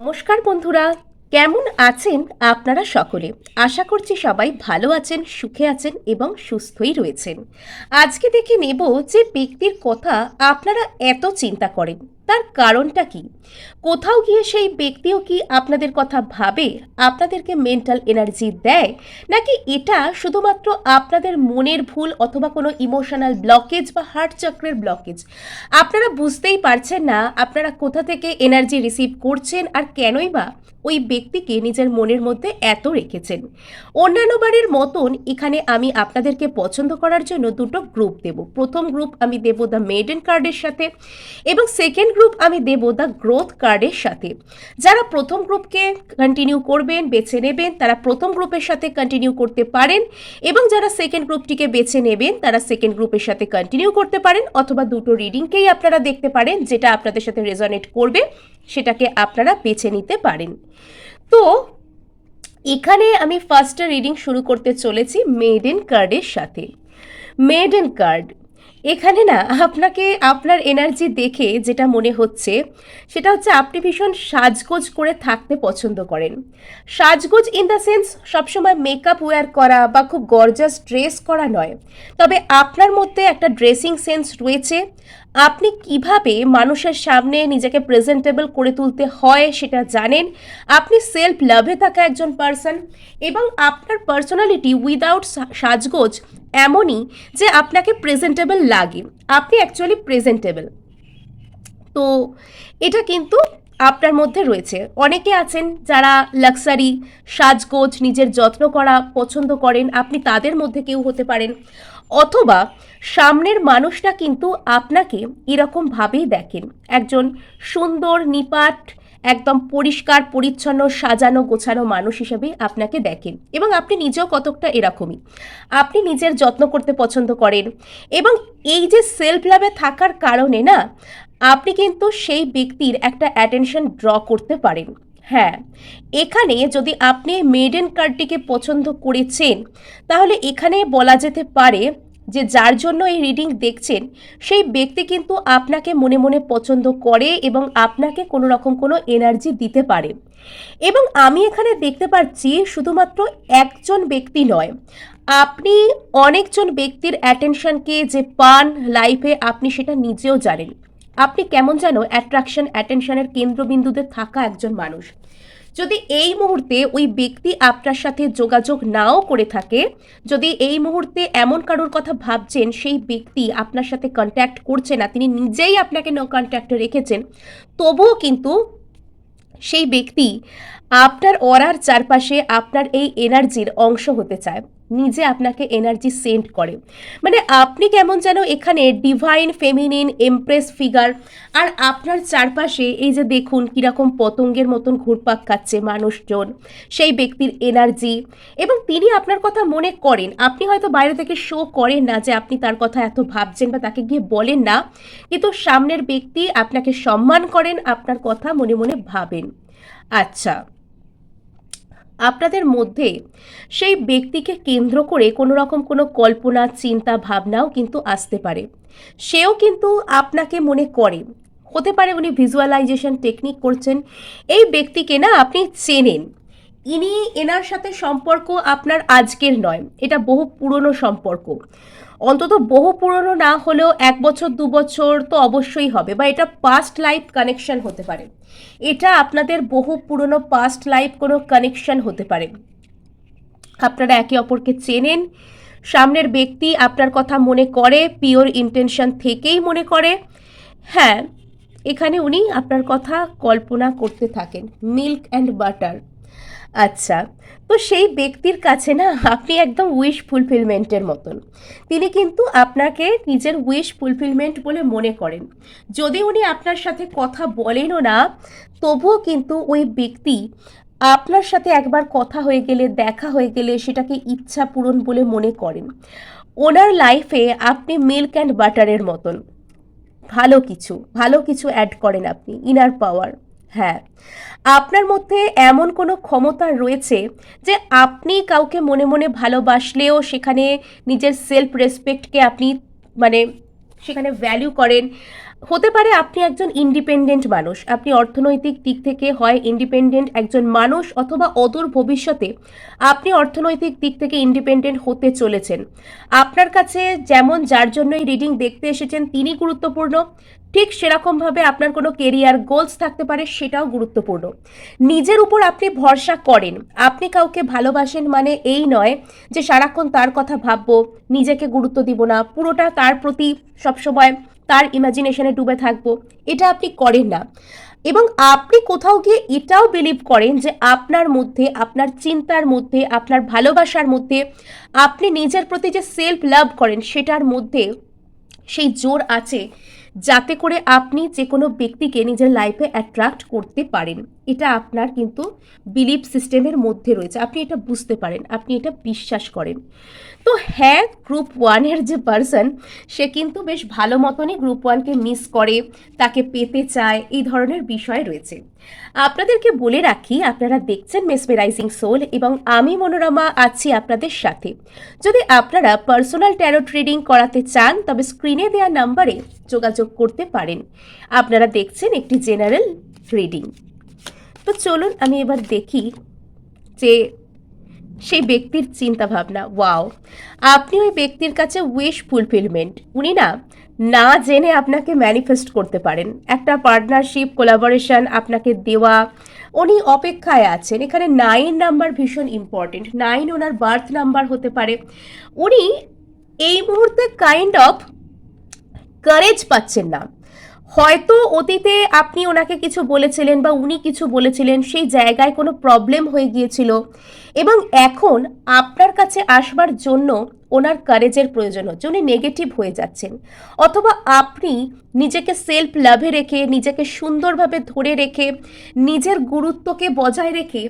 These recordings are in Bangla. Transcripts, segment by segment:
নমস্কার বন্ধুরা, কেমন আছেন আপনারা সকলে? আশা করছি সবাই ভালো আছেন, সুখে আছেন এবং সুস্থই রয়েছেন। আজকে দেখে নেব যে ব্যক্তির কথা আপনারা এত চিন্তা করেন। তার কারণটা কি? কোথাও গিয়ে সেই ব্যক্তিও কি আপনাদের কথা ভাবে, আপনাদেরকে মেন্টাল এনার্জি দেয়? নাকি এটা শুধুমাত্র আপনাদের মনের ভুল অথবা কোনো ইমোশনাল ব্লকেজ বা হার্ট চক্রের ব্লকেজ আপনারা বুঝতেই পারছেন না আপনারা কোথা থেকে এনার্জি রিসিভ করছেন আর কেনই বা ওই ব্যক্তিকে নিজের মনের মধ্যে এত রেখেছেন? অন্যান্য বারের মতন এখানে আমি আপনাদেরকে পছন্দ করার জন্য দুটো গ্রুপ দেব। প্রথম গ্রুপ আমি দেব দ্য মেডেন কার্ডের সাথে এবং সেকেন্ড গ্রুপ আমি দেব দ্য গ্রোথ কার্ডের সাথে। যারা প্রথম গ্রুপকে কন্টিনিউ করবেন, বেছে নেবেন, তারা প্রথম গ্রুপের সাথে কন্টিনিউ করতে পারেন এবং যারা সেকেন্ড গ্রুপটিকে বেছে নেবেন, তারা সেকেন্ড গ্রুপের সাথে কন্টিনিউ করতে পারেন অথবা দুটো রিডিংকেই আপনারা দেখতে পারেন যেটা আপনাদের সাথে রেজনেট করবে, সেটাকে আপনারা বেছে নিতে পারেন। তো, এখানে আমি ফার্স্টে রিডিং শুরু করতে চলেছি মেডেন কার্ডের সাথে। মেডেন কার্ড এখানে না আপনাকে, আপনার এনার্জি দেখে যেটা মনে হচ্ছে, সেটা হচ্ছে আপনি ভীষণ সাজগোজ করে থাকতে পছন্দ করেন। সাজগোজ ইন দ্য সেন্স সবসময় মেকআপ ওয়্যার করা বা খুব গর্জাস ড্রেস করা নয়। তবে আপনার মধ্যে একটা ড্রেসিং সেন্স রয়েছে। আপনি কীভাবে মানুষের সামনে নিজেকে প্রেজেন্টেবল করে তুলতে হয় সেটা জানেন। আপনি সেলফ লাভে থাকা একজন পার্সন এবং আপনার পার্সোনালিটি উইদাউট সাজগোজ এমনই যে আপনাকে প্রেজেন্টেবল লাগে। আপনি অ্যাকচুয়ালি প্রেজেন্টেবল তো এটা কিন্তু আপনার মধ্যে রয়েছে। অনেকে আছেন যারা লাক্সারি সাজগোজ নিজের যত্ন করা পছন্দ করেন, আপনি তাদের মধ্যে কেউ হতে পারেন। অথবা সামনের মানুষটা কিন্তু আপনাকে এরকমভাবেই দেখেন। একজন সুন্দর, নিপাট একদম পরিষ্কার, পরিচ্ছন্ন, সাজানো, গোছানো মানুষ হিসেবে আপনাকে দেখেন এবং আপনি নিজেও কতকটা এরকমই। আপনি নিজের যত্ন করতে পছন্দ করেন এবং এই যে সেলফ লাভে থাকার কারণে না, আপনি কিন্তু সেই ব্যক্তির একটা অ্যাটেনশন ড্র করতে পারেন। হ্যাঁ এখানে যদি আপনি মেডেন কার্ডটিকে পছন্দ করেছেন, তাহলে এখানে বলা যেতে পারে যে যার জন্য এই রিডিং দেখছেন, সেই ব্যক্তি কিন্তু আপনাকে মনে মনে পছন্দ করে এবং আপনাকে কোনো রকম কোনো এনার্জি দিতে পারে। এবং আমি এখানে দেখতে পাচ্ছি শুধুমাত্র একজন ব্যক্তি নয়, আপনি অনেকজন ব্যক্তির অ্যাটেনশনকে যে পান লাইফে আপনি সেটা নিজেও জানেন। আপনি কেমন যেন অ্যাট্রাকশন অ্যাটেনশনের কেন্দ্রবিন্দুতে থাকা একজন মানুষ। যদি এই মুহূর্তে ওই ব্যক্তি আপনার সাথে যোগাযোগ নাও করে থাকে, যদি এই মুহূর্তে এমন কারোর কথা ভাবছেন, সেই ব্যক্তি আপনার সাথে কন্ট্যাক্ট করছে না, তিনি নিজেই আপনাকে নো কন্ট্যাক্টে রেখেছেন, তবুও কিন্তু সেই ব্যক্তি আপনার অরার চারপাশে আপনার এই এনার্জির অংশ হতে চায়। নিজে আপনাকে এনার্জি সেন্ড করে। মানে আপনি কেমন যেন এখানে ডিভাইন ফেমিনিন এমপ্রেস ফিগার আর আপনার চারপাশে এই যে দেখুন কীরকম পতঙ্গের মতন ঘুরপাক খাচ্ছে মানুষজন, সেই ব্যক্তির এনার্জি এবং তিনি আপনার কথা মনে করেন। আপনি হয়তো বাইরে থেকে শো করেন না যে আপনি তার কথা এত ভাবছেন বা তাকে গিয়ে বলেন না। কিন্তু সামনের ব্যক্তি আপনাকে সম্মান করেন, আপনার কথা মনে মনে ভাবেন। আচ্ছা। আপনাদের মধ্যে সেই ব্যক্তিকে কেন্দ্র করে কোনো রকম কোনো কল্পনা, চিন্তা, ভাবনাও কিন্তু আসতে পারে। সেও কিন্তু আপনাকে মনে করে। হতে পারে উনি ভিজুয়ালাইজেশন টেকনিক করছেন। এই ব্যক্তিকে না আপনি চেনেন। ইনি এনার সাথে সম্পর্ক আপনার আজকের নয়। এটা বহু পুরনো সম্পর্ক। অন্তত বহু পুরনো না হলেও এক বছর, দু বছর তো অবশ্যই হবে বা এটা পাস্ট লাইফ কানেকশন হতে পারে। এটা আপনাদের বহু পুরনো পাস্ট লাইফ কোনো কানেকশন হতে পারে। আপনারা একে অপরকে চেনেন, সামনের ব্যক্তি আপনার কথা মনে করে পিওর ইন্টেনশন থেকেই মনে করে। হ্যাঁ এখানে উনি আপনার কথা কল্পনা করতে থাকেন মিল্ক অ্যান্ড বাটার আচ্ছা তো সেই ব্যক্তির কাছে না আপনি একদম উইশ ফুলফিলমেন্টের মতন। তিনি কিন্তু আপনাকে নিজের উইশ ফুলফিলমেন্ট বলে মনে করেন। যদি উনি আপনার সাথে কথা বলেনও না, তবুও কিন্তু ওই ব্যক্তি আপনার সাথে একবার কথা হয়ে গেলে, দেখা হয়ে গেলে সেটাকে ইচ্ছা পূরণ বলে মনে করেন। ওনার লাইফে আপনি মিল্ক অ্যান্ড বাটারের মতন। ভালো কিছু ভালো কিছু অ্যাড করেন আপনি ইনার পাওয়ার হ্যাঁ আপনার মধ্যে এমন কোনো ক্ষমতা রয়েছে যে আপনি কাউকে মনে মনে ভালোবাসলেও সেখানে নিজের সেলফ রেসপেক্টকে আপনি মানে সেখানে ভ্যালু করেন? হতে পারে আপনি একজন ইন্ডিপেন্ডেন্ট মানুষ। আপনি অর্থনৈতিক দিক থেকে হয় ইন্ডিপেন্ডেন্ট একজন মানুষ অথবা অদূর ভবিষ্যতে আপনি অর্থনৈতিক দিক থেকে ইন্ডিপেন্ডেন্ট হতে চলেছেন। আপনার কাছে যেমন যার জন্য এই রিডিং দেখতে এসেছেন তিনি গুরুত্বপূর্ণ। ঠিক সেরকমভাবে আপনার কোনো কেরিয়ার গোলস থাকতে পারে, সেটাও গুরুত্বপূর্ণ। নিজের উপর আপনি ভরসা করেন। আপনি কাউকে ভালোবাসেন মানে এই নয় যে সারাক্ষণ তার কথা ভাববো, নিজেকে গুরুত্ব দিব না। পুরোটা তার প্রতি সবসময় তার ইমাজিনেশনে ডুবে থাকব। এটা আপনি করেন না। এবং আপনি কোথাও গিয়ে এটাও বিলিভ করেন যে আপনার মধ্যে, আপনার চিন্তার মধ্যে, আপনার ভালোবাসার মধ্যে, আপনি নিজের প্রতি যে সেলফ লাভ করেন, সেটার মধ্যে সেই জোর আছে যাতে করে আপনি যে কোনো ব্যক্তিকে নিজের লাইফে অ্যাট্রাক্ট করতে পারেন। এটা আপনার কিন্তু বিলিভ সিস্টেমের মধ্যে রয়েছে। আপনি এটা বুঝতে পারেন, আপনি এটা বিশ্বাস করেন। তো হ্যাঁ গ্রুপ ওয়ানের যে পার্সন সে কিন্তু বেশ ভালো মতনই গ্রুপ ওয়ানকে মিস করে, তাকে পেতে চায়, এই ধরনের বিষয় রয়েছে। আপনাদেরকে বলে রাখি, আপনারা দেখছেন মেসমেরাইজিং সোল এবং আমি মনোরমা আছি আপনাদের সাথে। যদি আপনারা পার্সোনাল ট্যারো ট্রেডিং করাতে চান, তবে স্ক্রিনে দেওয়া নাম্বারে যোগাযোগ করতে পারেন। আপনারা দেখছেন একটি জেনারেল রিডিং তো চলুন আমি এবার দেখি যে সেই ব্যক্তির চিন্তা ভাবনা ওয়াও, আপনি ওই ব্যক্তির কাছে উইশ ফুলফিলমেন্ট উনি না না জেনে আপনাকে ম্যানিফেস্ট করতে পারেন। একটা পার্টনারশিপ কোলাবোরেশন আপনাকে দেওয়া, উনি অপেক্ষায় আছেন। এখানে নাইন নাম্বার ভীষণ ইম্পর্টেন্ট নাইন ওনার বার্থ নাম্বার হতে পারে। উনি এই মুহূর্তে কাইন্ড অফ কারেজ পাচ্ছেন না। হয়তো অতীতে আপনি ওনাকে কিছু বলেছিলেন বা উনি কিছু বলেছিলেন, সেই জায়গায় কোনো প্রবলেম হয়ে গিয়েছিল। এবং এখন আপনার কাছে আসবার জন্য ওনার কারেজের প্রয়োজন হচ্ছে। উনি নেগেটিভ হয়ে যাচ্ছেন। অথবা আপনি নিজেকে সেলফ লাভে রেখে, নিজেকে সুন্দরভাবে ধরে রেখে, নিজের গুরুত্বকে বজায় রেখে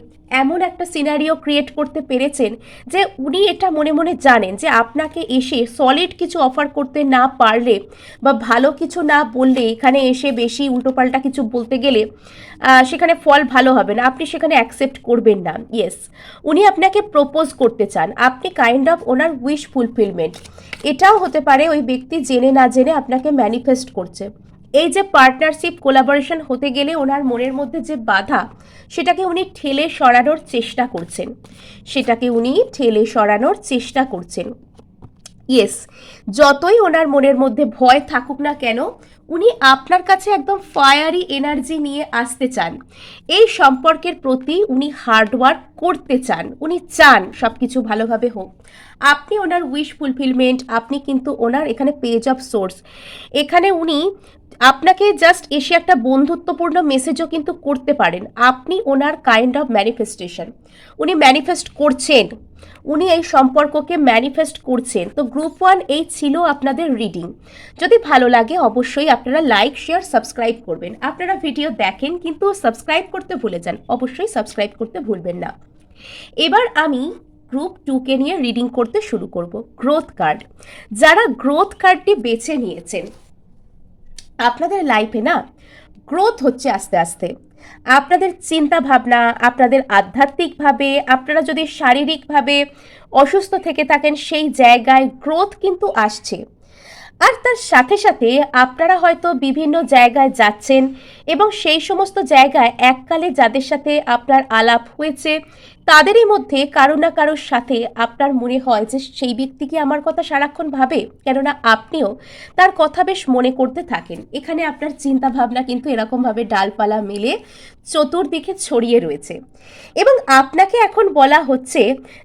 এমন একটা সিনারিও ক্রিয়েট করতে পেরেছেন যে উনি এটা মনে মনে জানেন যে আপনাকে এসে সলিড কিছু অফার করতে না পারলে বা ভালো কিছু না বললে, এখানে এসে বেশি উল্টোপাল্টা কিছু বলতে গেলে সেখানে ফল ভালো হবে না। আপনি সেখানে অ্যাকসেপ্ট করবেন না। ইয়েস উনি আপনাকে প্রপোজ করতে চান। আপনি কাইন্ড অফ ওনার উইশ ফুলফিলমেন্ট এটাও হতে পারে ওই ব্যক্তি জেনে না জেনে আপনাকে ম্যানিফেস্ট করছে। এই যে পার্টনারশিপ কোলাবোরেশন হতে গেলে ওনার মনের মধ্যে যে বাধা, সেটাকে উনি ঠেলে সরানোর চেষ্টা করছেন। সেটাকে উনি ঠেলে সরানোর চেষ্টা করছেন। ইয়েস যতই ওনার মনের মধ্যে ভয় থাকুক না কেন উনি আপনার কাছে একদম ফায়ারি এনার্জি নিয়ে আসতে চান। এই সম্পর্কের প্রতি উনি হার্ডওয়ার্ক করতে চান। উনি চান সব কিছু ভালোভাবে হোক। আপনি ওনার উইশ ফুলফিলমেন্ট আপনি কিন্তু ওনার এখানে পেজ অফ সোর্স এখানে উনি আপনাকে জাস্ট এসে একটা বন্ধুত্বপূর্ণ মেসেজও কিন্তু করতে পারেন। আপনি ওনার কাইন্ড অফ ম্যানিফেস্টেশন উনি ম্যানিফেস্ট করছেন। উনি এই সম্পর্ককে ম্যানিফেস্ট করছেন। তো গ্রুপ ওয়ান এই ছিল আপনাদের রিডিং যদি ভালো লাগে অবশ্যই আপনারা লাইক শেয়ার সাবস্ক্রাইব করবেন। আপনারা ভিডিও দেখেন কিন্তু সাবস্ক্রাইব করতে ভুলে যান। অবশ্যই সাবস্ক্রাইব করতে ভুলবেন না। এবার আমি গ্রুপ টুকে নিয়ে রিডিং করতে শুরু করব। গ্রোথ কার্ড যারা গ্রোথ কার্ডটি বেছে নিয়েছেন আপনাদের লাইফে না গ্রোথ হচ্ছে আস্তে আস্তে। আপনাদের চিন্তা ভাবনা আপনাদের আধ্যাত্মিকভাবে, আপনারা যদি শারীরিকভাবে অসুস্থ থেকে থাকেন, সেই জায়গায় গ্রোথ কিন্তু আসছে। আর তার সাথে সাথে আপনারা হয়তো বিভিন্ন জায়গায় যাচ্ছেন এবং সেই সমস্ত জায়গায় এককালে যাদের সাথে আপনার আলাপ হয়েছে তাদেরই মধ্যে কারও না কারোর সাথে আপনার মনে হয় যে সেই ব্যক্তি কি আমার কথা সারাক্ষণ ভাবে? কেননা আপনিও তার কথা বেশ মনে করতে থাকেন। এখানে আপনার চিন্তা ভাবনা কিন্তু এরকমভাবে ডালপালা মেলে চতুর্দিকে ছড়িয়ে রয়েছে। এবং আপনাকে এখন বলা হচ্ছে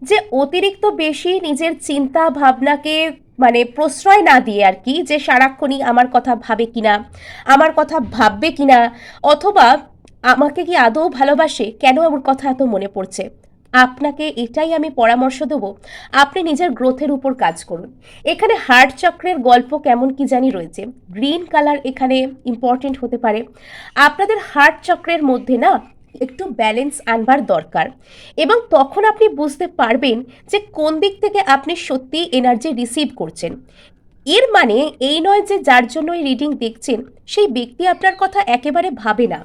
যে অতিরিক্ত বেশি নিজের চিন্তা ভাবনাকে মানে প্রশ্রয় না দিয়ে আর কি যে সারাক্ষণই আমার কথা ভাবে কিনা, আমার কথা ভাববে কিনা, অথবা আমাকে কি আদৌ ভালোবাসে? কেন আমার কথা এত মনে পড়ছে? আপনাকে এটাই আমি পরামর্শ দেবো, আপনি নিজের গ্রোথের উপর কাজ করুন। এখানে হার্ট চক্রের গল্প কেমন কি জানি রয়েছে। গ্রিন কালার এখানে ইম্পর্টেন্ট হতে পারে। আপনাদের হার্ট চক্রের মধ্যে না একটু ব্যালেন্স আনবার দরকার এবং তখন আপনি বুঝতে পারবেন যে কোন দিক থেকে আপনি সত্যি এনার্জি রিসিভ করছেন। এর মানে এই নয় যে যার জন্য এই রিডিং দেখছেন, সেই ব্যক্তি আপনার কথা একেবারে ভাবে না।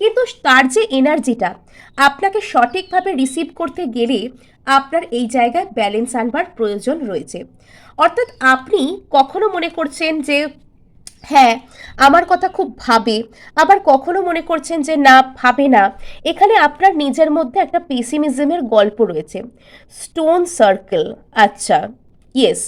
কিন্তু তার যে এনার্জিটা আপনাকে সঠিকভাবে রিসিভ করতে গেলে আপনার এই জায়গায় ব্যালেন্স আনবার প্রয়োজন রয়েছে। অর্থাৎ আপনি কখনো মনে করছেন যে হ্যাঁ আমার কথা খুব ভাবে। আবার কখনো মনে করছেন যে, না, ভাবে না। এখানে আপনার নিজের মধ্যে একটা পেসিমিজমের গল্প রয়েছে। স্টোন সার্কেল আচ্ছা ইয়েস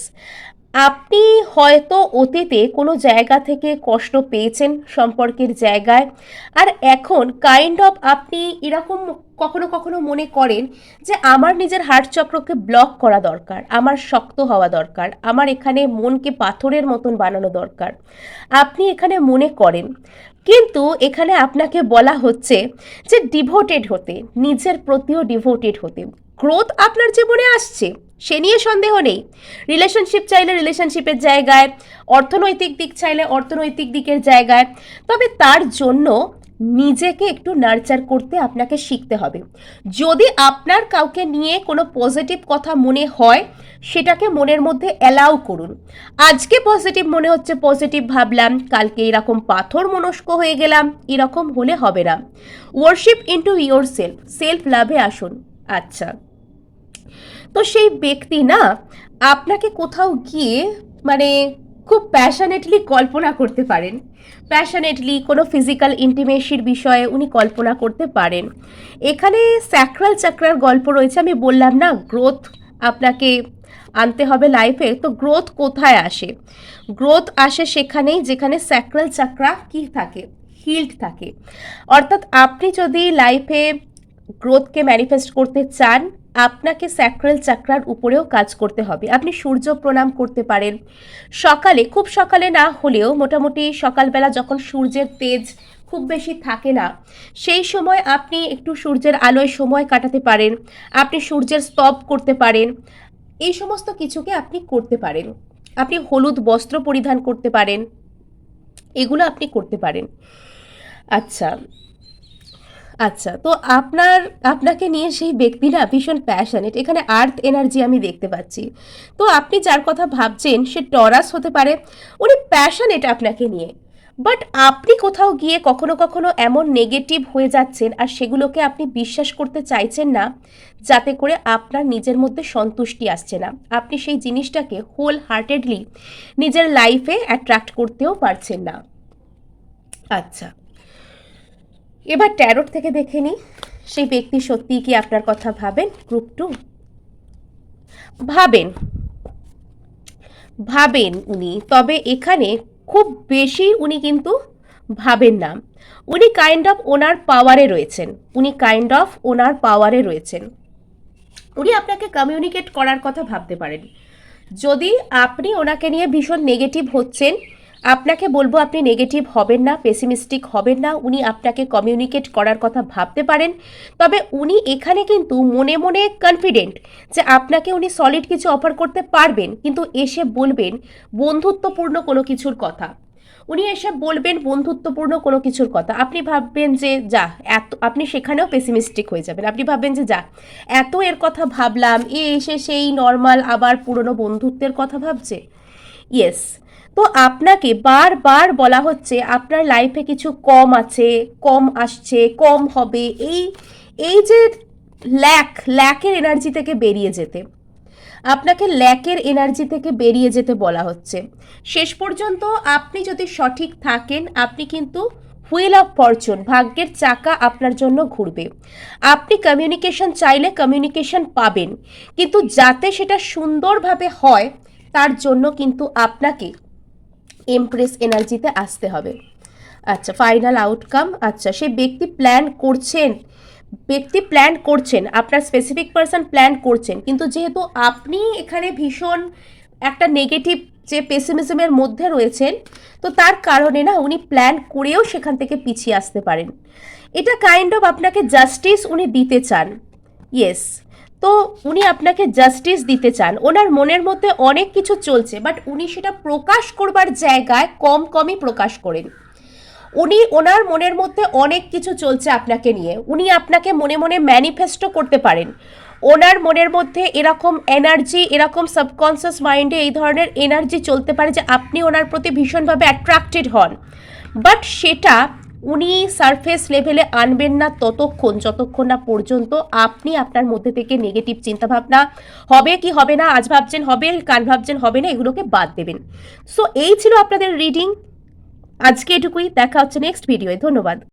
আপনি হয়তো অতীতে কোনো জায়গা থেকে কষ্ট পেয়েছেন সম্পর্কের জায়গায়। আর এখন কাইন্ড অফ আপনি এরকম কখনো কখনো মনে করেন যে আমার নিজের হার্ট চক্রকে ব্লক করা দরকার, আমার শক্ত হওয়া দরকার, আমার এখানে মনকে পাথরের মতন বানানো দরকার। আপনি এখানে মনে করেন। কিন্তু এখানে আপনাকে বলা হচ্ছে যে ডিভোটেড হতে, নিজের প্রতিও ডিভোটেড হতে। গ্রোথ আপনার জীবনে আসছে। সে নিয়ে সন্দেহ নেই। রিলেশনশিপ চাইলে রিলেশনশিপের জায়গায়, অর্থনৈতিক দিক চাইলে অর্থনৈতিক দিকের জায়গায়। তবে তার জন্য নিজেকে একটু নার্চার করতে আপনাকে শিখতে হবে। যদি আপনার কাউকে নিয়ে কোনো পজিটিভ কথা মনে হয়, সেটাকে মনের মধ্যে অ্যালাউ করুন। আজকে পজিটিভ মনে হচ্ছে পজিটিভ ভাবলাম, কালকে এরকম পাথর মনস্ক হয়ে গেলাম, এরকম হলে হবে না। Worship into your self self লাভে আসুন। আচ্ছা। তো সেই ব্যক্তি না আপনাকে কোথাও গিয়ে মানে খুব প্যাশনেটলি কল্পনা করতে পারেন। প্যাশনেটলি কোনো ফিজিক্যাল ইন্টিমেসির বিষয়ে উনি কল্পনা করতে পারেন। এখানে স্যাক্রাল চাকরার গল্প রয়েছে, আমি বললাম না গ্রোথ আপনাকে আনতে হবে লাইফে তো গ্রোথ কোথায় আসে? গ্রোথ আসে সেখানেই যেখানে স্যাক্রাল চাকরা কি থাকে? হিল্ড থাকে। অর্থাৎ আপনি যদি লাইফে গ্রোথকে ম্যানিফেস্ট করতে চান আপনাকে স্যাক্রাল চাকরার উপরেও কাজ করতে হবে। আপনি সূর্য প্রণাম করতে পারেন। সকালে, খুব সকালে না হলেও মোটামুটি সকালবেলা যখন সূর্যের তেজ খুব বেশি থাকে না, সেই সময় আপনি একটু সূর্যের আলোয় সময় কাটাতে পারেন। আপনি সূর্যের স্তব করতে পারেন। এই সমস্ত কিছুকে আপনি করতে পারেন। আপনি হলুদ বস্ত্র পরিধান করতে পারেন। এগুলো আপনি করতে পারেন। আচ্ছা আচ্ছা তো আপনার, আপনাকে নিয়ে সেই ব্যক্তি না ভীষণ প্যাশনেট এখানে আর্থ এনার্জি আমি দেখতে পাচ্ছি। তো আপনি যার কথা ভাবছেন, সে টরাস হতে পারে, উনি প্যাশনেট আপনাকে নিয়ে। বাট আপনি কোথাও গিয়ে কখনো কখনো এমন নেগেটিভ হয়ে যাচ্ছেন আর সেগুলোকে আপনি বিশ্বাস করতে চাইছেন না, যাতে করে আপনার নিজের মধ্যে সন্তুষ্টি আসছে না। আপনি সেই জিনিসটাকে হোল হার্টেডলি নিজের লাইফে অ্যাট্রাক্ট করতেও পারছেন না। আচ্ছা। এবার ট্যারোট থেকে দেখে নিই। সেই ব্যক্তি সত্যিই কি আপনার কথা ভাবেন? গ্রুপ টু ভাবেন। ভাবেন উনি, তবে এখানে খুব বেশি উনি কিন্তু ভাবেন না। উনি কাইন্ড অফ ওনার পাওয়ারে রয়েছেন। উনি কাইন্ড অফ ওনার পাওয়ারে রয়েছেন। উনি আপনাকে কমিউনিকেট করার কথা ভাবতে পারেন। যদি আপনি ওনাকে নিয়ে ভীষণ নেগেটিভ হচ্ছেন আপনাকে বলব আপনি নেগেটিভ হবেন না পেসিমিস্টিক হবেন না, উনি আপনাকে কমিউনিকেট করার কথা ভাবতে পারেন। তবে উনি এখানে কিন্তু মনে মনে কনফিডেন্ট যে আপনাকে উনি সলিড কিছু অফার করতে পারবেন, কিন্তু এসে বলবেন বন্ধুত্বপূর্ণ কোনো কিছুর কথা। উনি এসে বলবেন বন্ধুত্বপূর্ণ কোনো কিছুর কথা। আপনি ভাববেন যে, যা, এত, আপনি সেখানেও পেসিমিস্টিক হয়ে যাবেন। আপনি ভাববেন যে, যা, এত এর কথা ভাবলাম, এ এসে সেই নর্মাল আবার পুরনো বন্ধুত্বের কথা ভাবছে? ইয়েস তো আপনাকে বারবার বলা হচ্ছে আপনার লাইফে কিছু কম আছে, কম আসছে, কম হবে, এই এই যে ল্যাক ল্যাকের এনার্জি থেকে বেরিয়ে যেতে। আপনাকে ল্যাকের এনার্জি থেকে বেরিয়ে যেতে বলা হচ্ছে। শেষ পর্যন্ত আপনি যদি সঠিক থাকেন, আপনি কিন্তু হুইল অফ ফরচুন ভাগ্যের চাকা আপনার জন্য ঘুরবে। আপনি কমিউনিকেশন চাইলে কমিউনিকেশন পাবেন, কিন্তু যাতে সেটা সুন্দরভাবে হয়, তার জন্য কিন্তু আপনাকে এমপ্রেস এনার্জিতে আসতে হবে। আচ্ছা ফাইনাল আউটকাম আচ্ছা সেই ব্যক্তি প্ল্যান করছেন, ব্যক্তি প্ল্যান করছেন, আপনার স্পেসিফিক পারসন প্ল্যান করছেন, কিন্তু যেহেতু আপনি এখানে ভীষণ একটা নেগেটিভ যে পেসিমিজমের মধ্যে রয়েছেন, তো তার কারণে না উনি প্ল্যান করেও সেখান থেকে পিছিয়ে আসতে পারেন। এটা কাইন্ড অফ আপনাকে জাস্টিস উনি দিতে চান। ইয়েস তো উনি আপনাকে জাস্টিস দিতে চান। ওনার মনের মধ্যে অনেক কিছু চলছে বাট উনি সেটা প্রকাশ করবার জায়গায় কম কমই প্রকাশ করেন। উনি ওনার মনের মধ্যে অনেক কিছু চলছে আপনাকে নিয়ে। উনি আপনাকে মনে মনে ম্যানিফেস্টো করতে পারেন। ওনার মনের মধ্যে এরকম এনার্জি এরকম সাবকনসিয়াস মাইন্ডে এই ধরনের এনার্জি চলতে পারে যে আপনি ওনার প্রতি ভীষণভাবে অ্যাট্রাক্টেড হন। বাট সেটা উনি সারফেস লেভেলে আনবেন না ততক্ষণ, যতক্ষণ না পর্যন্ত আপনি আপনার মধ্যে থেকে নেগেটিভ চিন্তাভাবনা হবে কি হবে না, আজ ভাবছেন হবে, কাল ভাবছেন হবে না, এগুলোকে বাদ দেবেন। সো এই ছিল আপনাদের রিডিং আজকে এটুকুই, দেখা হচ্ছে নেক্সট ভিডিওয় ধন্যবাদ।